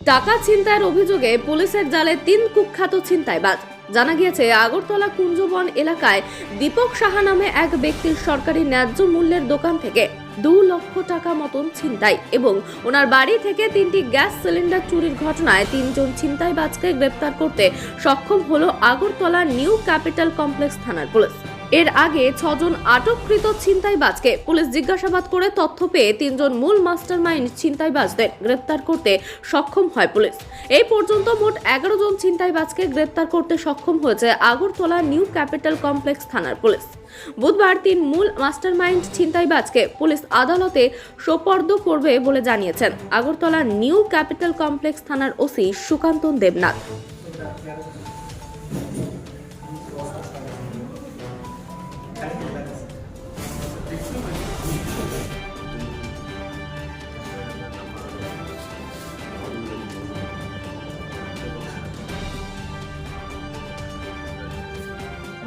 টাকা ছিনতাইয়ের অভিযোগে পুলিশের জালে তিন কুখ্যাত ছিনতাইবাজ। জানা গিয়েছে, আগরতলা কুঞ্জবন এলাকায় দীপক সাহা নামে এক ব্যক্তির সরকারি ন্যায্য মূল্যের দোকান থেকে দু লক্ষ টাকা মতন ছিনতাই এবং ওনার বাড়ি থেকে তিনটি গ্যাস সিলিন্ডার চুরির ঘটনায় তিনজন ছিনতাইবাজকে গ্রেপ্তার করতে সক্ষম হলো আগরতলা নিউ ক্যাপিটাল কমপ্লেক্স থানার পুলিশ। এর আগে ছজন আটককৃত ছিনতাইবাজকে পুলিশ জিজ্ঞাসাবাদ করে তথ্য পেয়ে তিনজন মূল মাস্টারমাইন্ড ছিনতাইবাজদের গ্রেপ্তার করতে সক্ষম হয় পুলিশ। এই পর্যন্ত মোট এগারো জন ছিনতাইবাজকে গ্রেপ্তার করতে সক্ষম হয়েছে আগরতলা নিউ ক্যাপিটাল কমপ্লেক্স থানার পুলিশ। বুধবার তিন মূল মাস্টারমাইন্ড ছিনতাইবাজকে পুলিশ আদালতে সোপর্দ করবে বলে জানিয়েছেন আগরতলা নিউ ক্যাপিটাল কমপ্লেক্স থানার ওসি সুকান্তন দেবনাথ।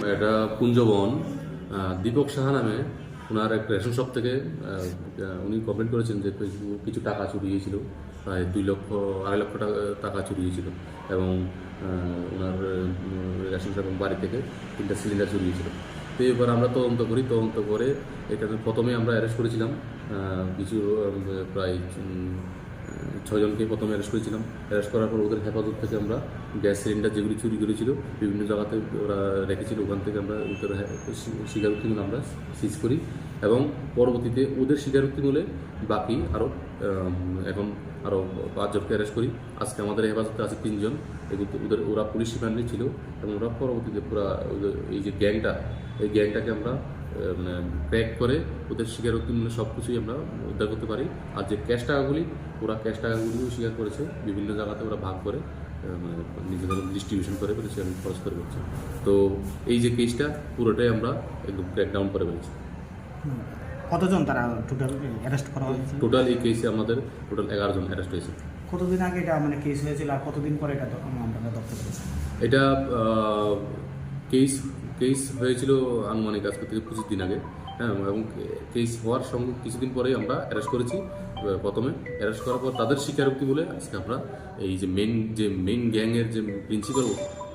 এটা কুঞ্জবন দীপক সাহা নামে ওনার একটা রেশন শপ থেকে উনি কমপ্লেন করেছেন যে কিছু- টাকা চুরি হয়েছিল প্রায় দুই লক্ষ, আড়াই লক্ষ টাকা টাকা চুরি হয়েছিল এবং ওনার রেশন শপ বাড়ি থেকে তিনটা সিলিন্ডার চুরি হয়েছিল তো এবার আমরা তদন্ত করি, তদন্ত করে এখানে প্রথমে আমরা অ্যারেস্ট করেছিলাম কিছু প্রায় উম, ছজনকে প্রথমে অ্যারেস্ট করেছিলাম। অ্যারেস্ট করার পর ওদের হেফাজত থেকে আমরা গ্যাস সিলিন্ডার যেগুলি চুরি করেছিল বিভিন্ন জায়গাতে ওরা রেখেছিল ওখান থেকে আমরা ওদের হে- স্বী- স্বীকারোক্তিগুলো আমরা সিজ করি এবং পরবর্তীতে ওদের স্বীকারোক্তি মূলে বাকি আরও এখন আরও পাঁচজনকে অ্যারেস্ট করি। আজকে আমাদের হেফাজতে আছে তিনজন। ওদের ওরা পুলিশ রিমান্ডে ছিল এবং ওরা পরবর্তীতে পুরা এই যে গ্যাংটা এই গ্যাংটাকে আমরা প্যাক করে ওদের স্বীকারোক্তি মূল্য সব কিছুই আমরা উদ্ধার করতে পারি। আর যে ক্যাশ টাকাগুলি ওরা ক্যাশ টাকাগুলিও স্বীকার করেছে। বিভিন্ন জায়গাতে ওরা ভাগ করে নিজেদের ডিস্ট্রিবিউশন করে ফেলেছে এবং খরচ করে ফেলেছে তো এই যে কেসটা পুরোটাই আমরা একদম ক্র্যাকডাউন করে ফেলেছি। কতজন তারা টোটাল অ্যারেস্ট করা হয়েছে? টোটাল এই কেসে আমাদের টোটাল এগারো জন অ্যারেস্ট হয়েছে। কতদিন আগে এটা মানে কেস হয়েছিল আর কতদিন পরে এটা আমরা দপ্তর এটা কেস কেস হয়েছিল আনুমানিক আজকে থেকে পঁচিশ দিন আগে হ্যাঁ এবং কেস হওয়ার সঙ্গে কিছুদিন পরেই আমরা অ্যারেস্ট করেছি। প্রথমে অ্যারেস্ট করার পর তাদের স্বীকারোক্তি বলে আজকে আমরা এই যে মেন যে মেন গ্যাংয়ের যে প্রিন্সিপাল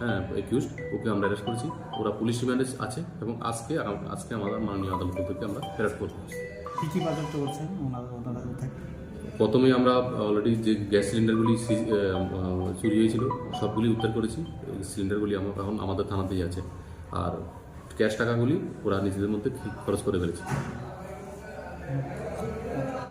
হ্যাঁ একিউজড ওকে আমরা অ্যারেস্ট করেছি। ওরা পুলিশ রিমান্ডে আছে এবং আজকে আজকে আমাদের মাননীয় আদালত থেকে আমরা অ্যারেস্ট করব কী কী বাজেট করছেন ওনাদের ওনাদের প্রথমেই আমরা অলরেডি যে গ্যাস সিলিন্ডারগুলি চুরি হয়েছিল সবগুলি উদ্ধার করেছি। সিলিন্ডারগুলি আমার এখন আমাদের থানাতেই আছে। আর ক্যাশ টাকাগুলি ওরা নিজেদের মধ্যে খরচ করে ফেলেছে।